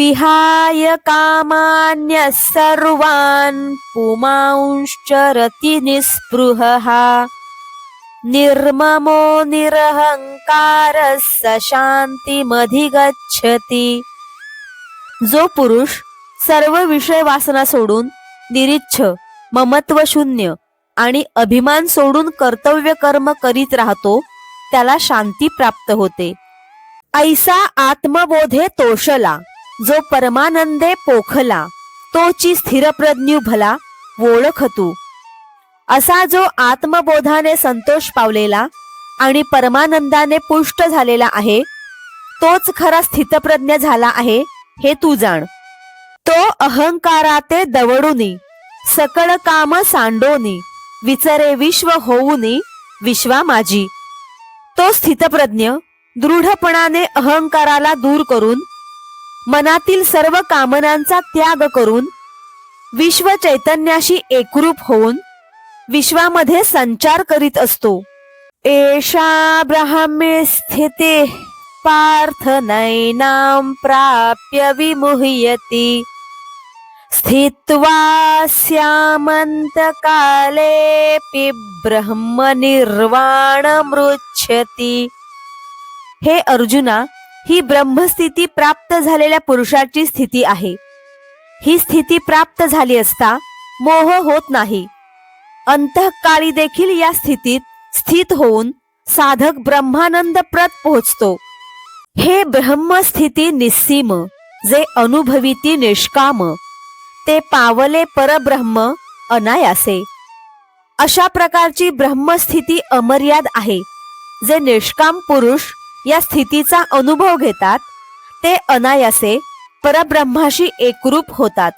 विहाय कामान्य सर्वान् पुमांश्चरति निःस्पृहः। निर्ममो निरहंकार स शांतीमधिगच्छति जो पुरुष सर्व विषय वासना सोडून निरिच्छ ममत्व शून्य आणि अभिमान सोडून कर्तव्य कर्म करीत राहतो त्याला शांती प्राप्त होते। ऐसा आत्मबोधे तोषला। जो परमानंदे पोखला तोची स्थिरप्रज्ञू भला ओळख तू असा जो आत्मबोधाने संतोष पावलेला आणि परमानंदाने पुष्ट झालेला आहे तोच खरा स्थितप्रज्ञ झाला आहे हे तू जाण. तो अहंकाराते दवडूनी सकळ काम सांडोनी विचरे विश्व होऊनी विश्वा माझी तो स्थितप्रज्ञ दृढपणाने अहंकाराला दूर करून मनातील सर्व कामनांचा त्याग करून विश्व चैतन्याशी एकरूप होऊन विश्वामध्ये संचार करीत असतो. एषा ब्रह्मे स्थिते पार्थ नैनां प्राप्य विमुह्यति। स्थित्वा स्यामन्तकालेऽपि ब्रह्म हे अर्जुना ही ब्रह्मस्थिती प्राप्त झालेल्या पुरुषाची स्थिती आहे. ही स्थिती प्राप्त झाली असता मोह होत नाही. अंतःकाळी देखील या स्थितीत स्थित होऊन साधक ब्रह्मानंद प्रत पोहोचतो. हे ब्रह्मस्थिती निस्सीम जे अनुभविती निष्काम ते पावले परब्रह्म अनायासे. अशा प्रकारची ब्रह्मस्थिती अमर्याद आहे जे निष्काम पुरुष या स्थितीचा अनुभव घेतात ते अनायासे परब्रह्माशी एकरूप होतात.